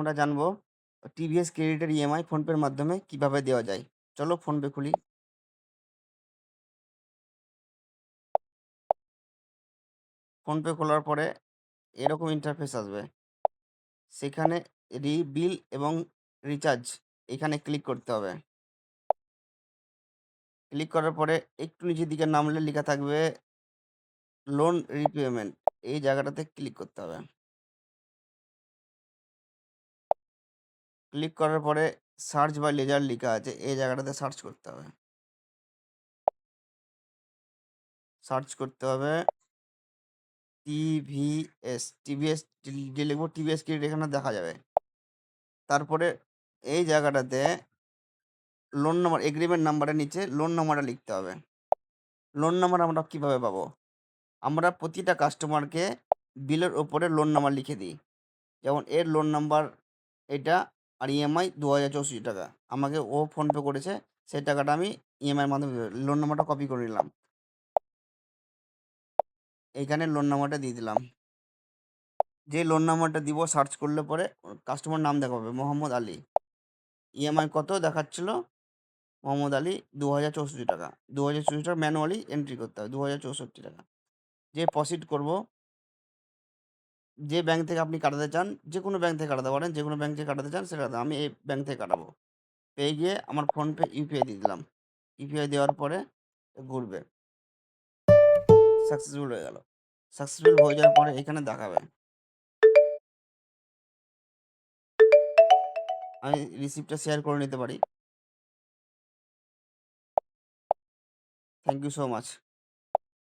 আমরা জানব টিভিএস ক্রেডিটের ইএমআই ফোনপের মাধ্যমে কীভাবে দেওয়া যায়। চলো ফোনপে খুলি। ফোনপে খোলার পরে এরকম ইন্টারফেস আসবে। সেখানে রি বিল এবং রিচার্জ এখানে ক্লিক করতে হবে। ক্লিক করার পরে একটু নিচের দিকে নামলে লেখা থাকবে লোন রিপেমেন্ট এই জায়গাটাতে ক্লিক করতে হবে। ক্লিক করার পরে সার্চ বা লেজার লেখা আছে, এই জায়গাটাতে সার্চ করতে হবে। সার্চ করতে হবে টিভিএস টিভিএস যে লিখব টিভিএস ক্রেডিট এখানে দেখা যাবে। তারপরে এই জায়গাটাতে লোন নাম্বার এগ্রিমেন্ট নাম্বারের নিচে লোন নাম্বারটা লিখতে হবে। লোন নাম্বার আমরা কীভাবে পাবো? আমরা প্রতিটা কাস্টমারকে বিলের ওপরে লোন নাম্বার লিখে দিই। যেমন এর লোন নাম্বার এটা আর ইএমআই দু হাজার চৌষট্টি টাকা। আমাকে ও ফোনপে করেছে, সেই টাকাটা আমি ইএমআইয়ের মাধ্যমে লোন নাম্বারটা কপি করে নিলাম। এইখানে লোন নাম্বারটা দিয়ে দিলাম। যে লোন নাম্বারটা দিব সার্চ করলে পরে কাস্টমার নাম দেখাবে, মোহাম্মদ আলী। ইএমআই কত দেখাচ্ছিল? মোহাম্মদ আলী দু হাজার চৌষট্টি টাকা। দু হাজার চৌষট্টি টাকা ম্যানুয়ালি এন্ট্রি করতে হবে দু হাজার চৌষট্টি টাকা। যে প্রসিড করব যে ব্যাংক থেকে আপনি কাটাতে চান যে কোনো ব্যাংক থেকে কাটাতে পারেন যে কোনো ব্যাংক থেকে কাটাতে চান সেটা আমি এই ব্যাংক থেকে কাটাবো। পেয়ে গিয়ে আমার ফোনপে ইউপিআই দিয়ে দিলাম। ইউপিআই দেওয়ার পরে ঘুরবে। সাকসেসফুল হয়ে গেল। সাকসেসফুল হয়ে যাওয়ার পরে এখানে দেখাবে। আমি রিসিপ্টটা শেয়ার করে নিতে পারি। Thank you so much